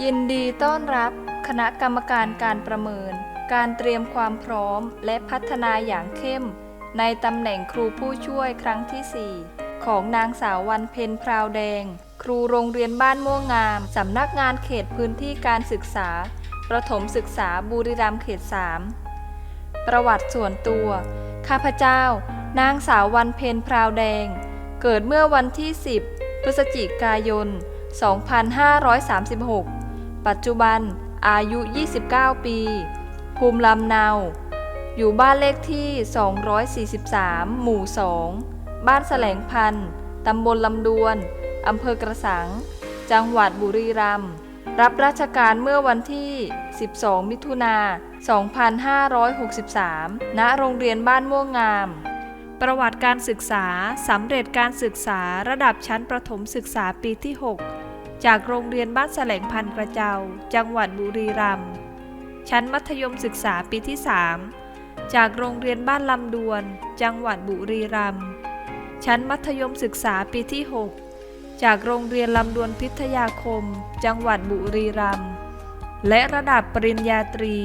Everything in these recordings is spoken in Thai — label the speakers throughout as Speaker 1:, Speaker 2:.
Speaker 1: ยินดีต้อนรับคณะกรรมการการประเมิน การเตรียมความพร้อมและพัฒนาอย่างเข้ม ในตำแหน่งครูผู้ช่วยครั้งที่ 4 ของนางสาววันเพ็ญพราวแดง ครูโรงเรียนบ้านม่วงงาม สำนักงานเขตพื้นที่การศึกษา ประถมศึกษาบุรีรัมย์เขต 3 ประวัติส่วนตัว ข้าพเจ้า นางสาววันเพ็ญพราวแดง เกิดเมื่อวันที่ 10 พฤศจิกายน 2536 ปัจจุบันอายุ 29 ปี ภูมิลำเนา อยู่บ้านเลขที่ 243 หมู่ 2 บ้านแสลงพันธ์ตำบลลำดวน อำเภอกระสัง จังหวัดบุรีรัมย์ รับราชการเมื่อวันที่ 12 มิถุนา 2563 ณ โรงเรียนบ้านม่วงงาม ประวัติการศึกษา สำเร็จการศึกษาระดับชั้นประถมศึกษาปีที่ 6 จากโรงเรียนบ้านแสลงพันกระเจ้า จังหวัดบุรีรัมย์ ชั้นมัธยมศึกษาปีที่ 3 จากโรงเรียนบ้านลำดวน จังหวัดบุรีรัมย์ ชั้นมัธยมศึกษาปีที่ 6 จากโรงเรียนลำดวนพิทยาคม จังหวัดบุรีรัมย์ และระดับปริญญาตรี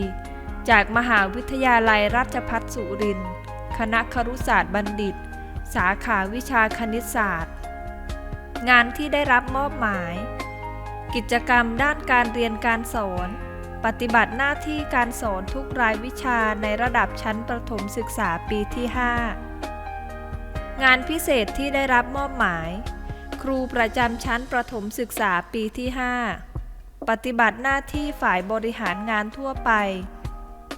Speaker 1: จากมหาวิทยาลัยราชภัฏสุรินทร์ คณะครุศาสตร์บัณฑิต สาขาวิชาคณิตศาสตร์ งานที่ได้รับมอบหมาย กิจกรรมด้านการเรียนการสอน ปฏิบัติหน้าที่การสอนทุกรายวิชาในระดับชั้นประถมศึกษาปีที่ 5 งานพิเศษที่ได้รับมอบหมาย ครูประจำชั้นประถมศึกษาปีที่ 5 ปฏิบัติหน้าที่ฝ่ายบริหารงานทั่วไป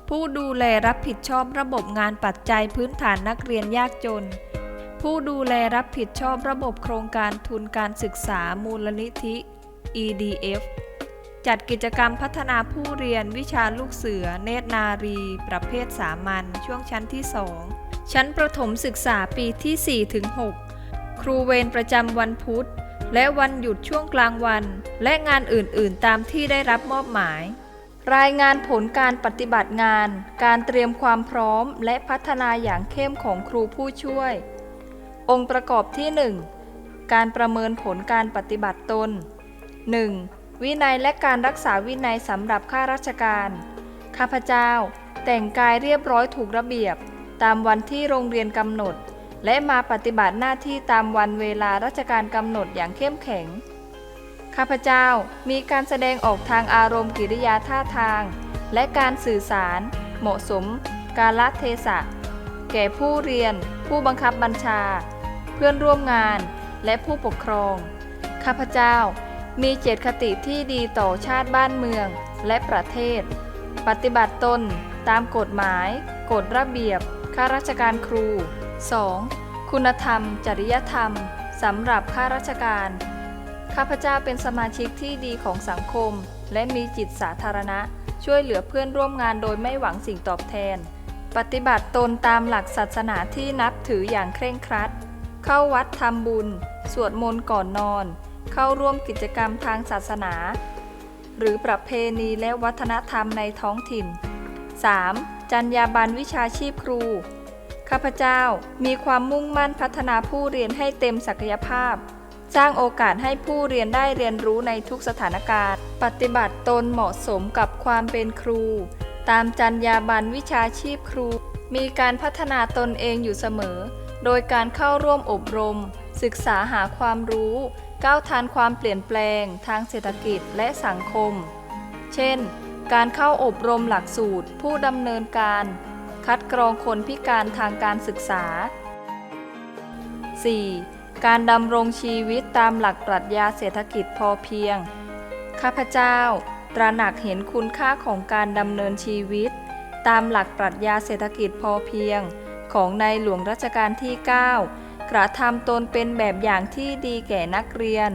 Speaker 1: ผู้ดูแลรับผิดชอบระบบงานปัจจัยพื้นฐานนักเรียนยากจนผู้ดูแลรับผิดชอบระบบโครงการทุนการศึกษามูลนิธิ EDF จัดกิจกรรมพัฒนาผู้เรียนวิชาลูกเสือ เนตรนารี ประเภทสามัญช่วงชั้นที่ 2 ชั้นประถมศึกษาปีที่4ถึง6ครูเวรประจำวันพุธ และวันหยุดช่วงกลางวัน และงานอื่นๆ ตามที่ได้รับมอบหมาย รายงานผลการปฏิบัติงาน การเตรียมความพร้อมและพัฒนาอย่างเข้มของครูผู้ช่วย องค์ประกอบที่ 1 การประเมินผลการปฏิบัติตน 1. วินัยและการรักษาวินัยสำหรับข้าราชการ ข้าพเจ้า แต่งกายเรียบร้อยถูกระเบียบ ตามวันที่โรงเรียนกำหนด และมาปฏิบัติหน้าที่ตามวันเวลาราชการกำหนดอย่างเข้มแข็ง ข้าพเจ้ามีการแสดงออกทางอารมณ์กิริยาท่าทาง และการสื่อสาร เหมาะสม กาลเทศะ แก่ผู้เรียน ผู้บังคับบัญชา เพื่อนร่วมงานและผู้ปกครอง ข้าพเจ้า มีเจตคติที่ดีต่อชาติบ้านเมืองและประเทศ ปฏิบัติตนตามกฎหมาย กฎระเบียบ ข้าราชการครู 2. คุณธรรม จริยธรรมสำหรับข้าราชการ ข้าพเจ้าเป็นสมาชิกที่ดีของสังคม และมีจิตสาธารณะ ช่วยเหลือเพื่อนร่วมงานโดยไม่หวังสิ่งตอบแทน ปฏิบัติตนตามหลักศาสนาที่นับถืออย่างเคร่งครัด เข้าวัดทำบุญ สวดมนต์ก่อนนอน เข้าร่วมกิจกรรมทางศาสนา หรือประเพณีและวัฒนธรรมในท้องถิ่น 3. จรรยาบรรณวิชาชีพครู ข้าพเจ้ามีความมุ่งมั่นพัฒนาผู้เรียนให้เต็มศักยภาพ สร้างโอกาสให้ผู้เรียนได้เรียนรู้ในทุกสถานการณ์ ปฏิบัติตนเหมาะสมกับความเป็นครู ตามจรรยาบรรณวิชาชีพครู มีการพัฒนาตนเองอยู่เสมอ โดยการเข้าร่วมอบรม ศึกษาหาความรู้ ก้าวทันความเปลี่ยนแปลงทางเศรษฐกิจและสังคม เช่น การเข้าอบรมหลักสูตร ผู้ดำเนินการ คัดกรองคนพิการทางการศึกษา 4. การดำรงชีวิตตามหลักปรัชญาเศรษฐกิจพอเพียง ข้าพเจ้า ตระหนักเห็นคุณค่าของการดำเนินชีวิต ตามหลักปรัชญาเศรษฐกิจพอเพียง ของในหลวงรัชกาลที่ 9 กระทำตนเป็นแบบอย่างที่ดีแก่นักเรียน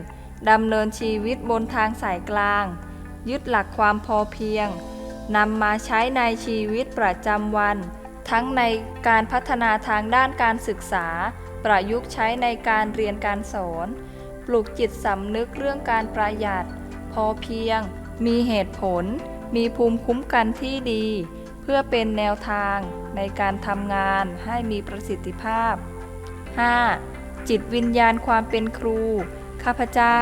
Speaker 1: ดำเนินชีวิตบนทางสายกลาง ยึดหลักความพอเพียงนำมาใช้ในชีวิตประจำวัน ทั้งในการพัฒนาทางด้านการศึกษา ประยุกต์ใช้ในการเรียนการสอน ปลูกจิตสำนึกเรื่องการประหยัด พอเพียง มีเหตุผล มีภูมิคุ้มกันที่ดี เพื่อเป็นแนวทางในการทำงานให้มีประสิทธิภาพ 5. จิตวิญญาณความเป็นครู ข้าพเจ้า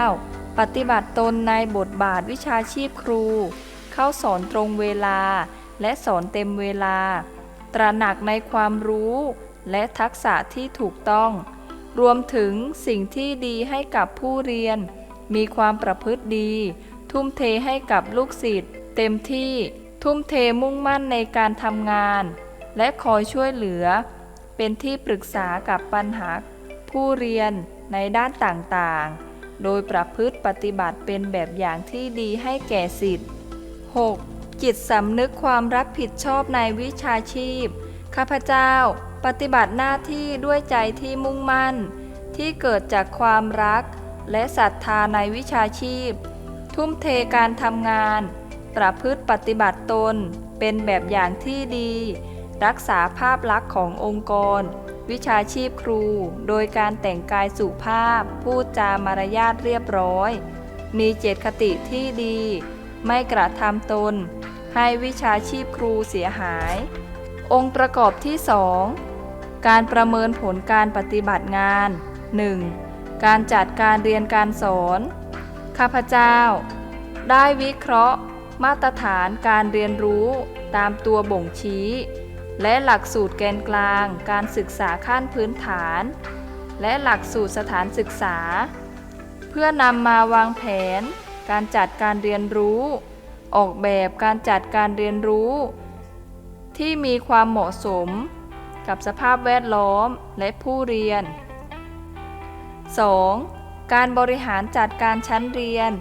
Speaker 1: ปฏิบัติตนในบทบาทวิชาชีพครู เข้าสอนตรงเวลา และสอนเต็มเวลา ตระหนักในความรู้ และทักษะที่ถูกต้อง รวมถึงสิ่งที่ดีให้กับผู้เรียน มีความประพฤติดี ทุ่มเทให้กับลูกศิษย์เต็มที่ทุ่มเทมุ่งมั่นในการทำงาน และคอยช่วยเหลือ เป็นที่ปรึกษากับปัญหาผู้เรียนในด้านต่างๆ โดยประพฤติปฏิบัติเป็นแบบอย่างที่ดีให้แก่สิทธิ์ 6. จิตสำนึกความรับผิดชอบในวิชาชีพ ข้าพเจ้า ปฏิบัติหน้าที่ด้วยใจที่มุ่งมั่น ที่เกิดจากความรัก และศรัทธาในวิชาชีพ ทุ่มเทการทำงาน ประพฤติปฏิบัติตน เป็นแบบอย่างที่ดี รักษาภาพลักษณ์ขององค์กร วิชาชีพครู โดยการแต่งกายสุภาพ พูดจามารยาทเรียบร้อย มีเจตคติที่ดี ไม่กระทำตน ให้วิชาชีพครูเสียหาย องค์ประกอบที่ 2 การประเมินผลการปฏิบัติงาน 1. การจัดการเรียนการสอน ข้าพเจ้า ได้วิเคราะห์ มาตรฐานการเรียนรู้ตามตัวบ่งชี้ และหลักสูตรแกนกลาง การศึกษาขั้นพื้นฐาน และหลักสูตรสถานศึกษา เพื่อนำมาวางแผน การจัดการเรียนรู้ ออกแบบการจัดการเรียนรู้ ที่มีความเหมาะสม กับสภาพแวดล้อมและผู้เรียน 2. การบริหารจัดการชั้นเรียน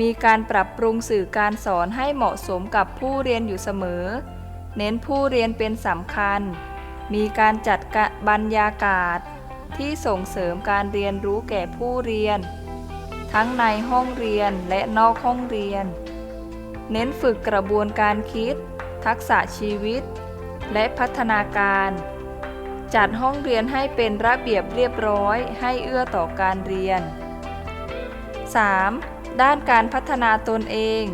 Speaker 1: มีการปรับปรุงสื่อการสอนให้เหมาะสมกับผู้เรียนอยู่เสมอ เน้นผู้เรียนเป็นสำคัญ มีการจัดบรรยากาศ ที่ส่งเสริมการเรียนรู้แก่ผู้เรียน ทั้งในห้องเรียนและนอกห้องเรียน เน้นฝึกกระบวนการคิด ทักษะชีวิต และพัฒนาการ จัดห้องเรียนให้เป็นระเบียบเรียบร้อยให้เอื้อต่อการเรียน 3. ด้านการพัฒนาตนเอง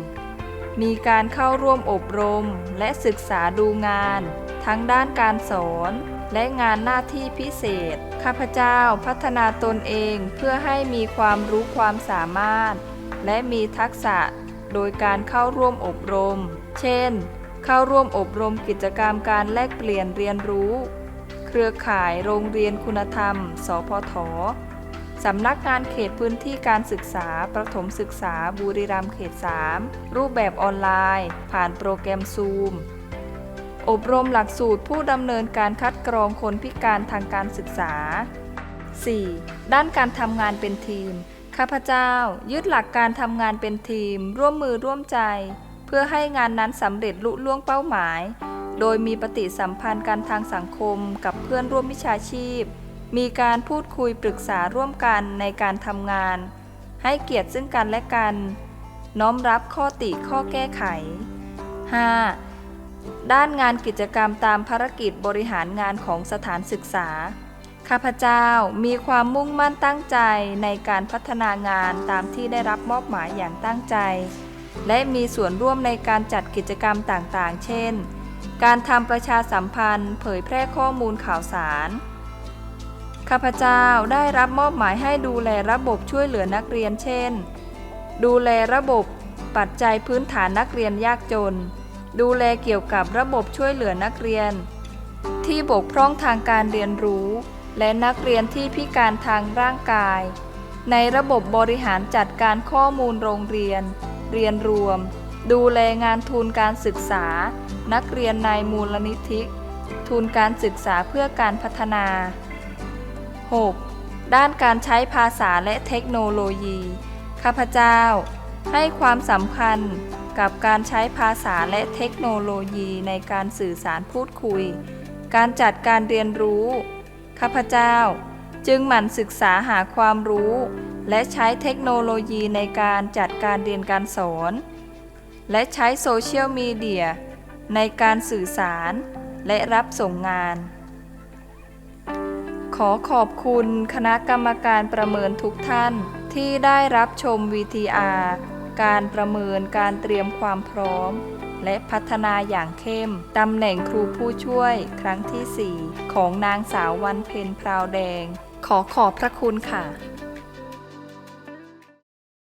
Speaker 1: มีการเข้าร่วมอบรมและศึกษาดูงาน ทั้งด้านการสอนและงานหน้าที่พิเศษ ข้าพเจ้าพัฒนาตนเองเพื่อให้มีความรู้ความสามารถ และมีทักษะโดยการเข้าร่วมอบรม เช่น เข้าร่วมอบรมกิจกรรมการแลกเปลี่ยนเรียนรู้ เครือข่ายโรงเรียนคุณธรรม สพท สำนักงานเขตพื้นที่การศึกษา ประถมศึกษาบุรีรัมย์เขต 3 รูปแบบออนไลน์ ผ่านโปรแกรมซูมอบรมหลักสูตรผู้ดำเนินการคัดกรองคนพิการทางการศึกษา 4. ด้านการทำงานเป็นทีม ข้าพเจ้า ยึดหลักการทำงานเป็นทีม ร่วมมือร่วมใจ เพื่อให้งานนั้นสำเร็จลุล่วงเป้าหมาย โดยมีปฏิสัมพันธ์กันทางสังคมกับเพื่อนร่วมวิชาชีพ มีการพูดคุยปรึกษาร่วมกันในการทำงาน ให้เกียรติซึ่งกันและกัน น้อมรับข้อติข้อแก้ไข 5. ด้านงานกิจกรรมตามภารกิจบริหารงานของสถานศึกษา ข้าพเจ้ามีความมุ่งมั่นตั้งใจในการพัฒนางานตามที่ได้รับมอบหมายอย่างตั้งใจ และมีส่วนร่วมในการจัดกิจกรรมต่างๆ เช่น การทำประชาสัมพันธ์ เผยแพร่ข้อมูลข่าวสาร ข้าพเจ้าได้รับมอบหมายให้ดูแลระบบช่วยเหลือนักเรียนเช่น ดูแลระบบปัจจัยพื้นฐานนักเรียนยากจน ดูแลเกี่ยวกับระบบช่วยเหลือนักเรียน ที่บกพร่องทางการเรียนรู้ และนักเรียนที่พิการทางร่างกาย ในระบบบริหารจัดการข้อมูลโรงเรียน เรียนรวม ดูแลงานทุนการศึกษา นักเรียนในมูลนิธิ ทุนการศึกษาเพื่อการพัฒนา 6. ด้านการใช้ภาษาและเทคโนโลยี ข้าพเจ้า ให้ความสำคัญกับการใช้ภาษาและเทคโนโลยีในการสื่อสารพูดคุย การจัดการเรียนรู้ ข้าพเจ้า จึงหมั่นศึกษาหาความรู้ และใช้เทคโนโลยีในการจัดการเรียนการสอน และใช้โซเชียลมีเดียในการสื่อสารและรับส่งงาน ขอขอบคุณคณะกรรมการประเมินทุกท่านที่ได้รับชม VTR การประเมินการเตรียมความพร้อม และพัฒนาอย่างเข้ม ตำแหน่งครูผู้ช่วยครั้งที่ 4 ของนางสาววันเพ็ญพราวแดง ขอขอบพระคุณค่ะ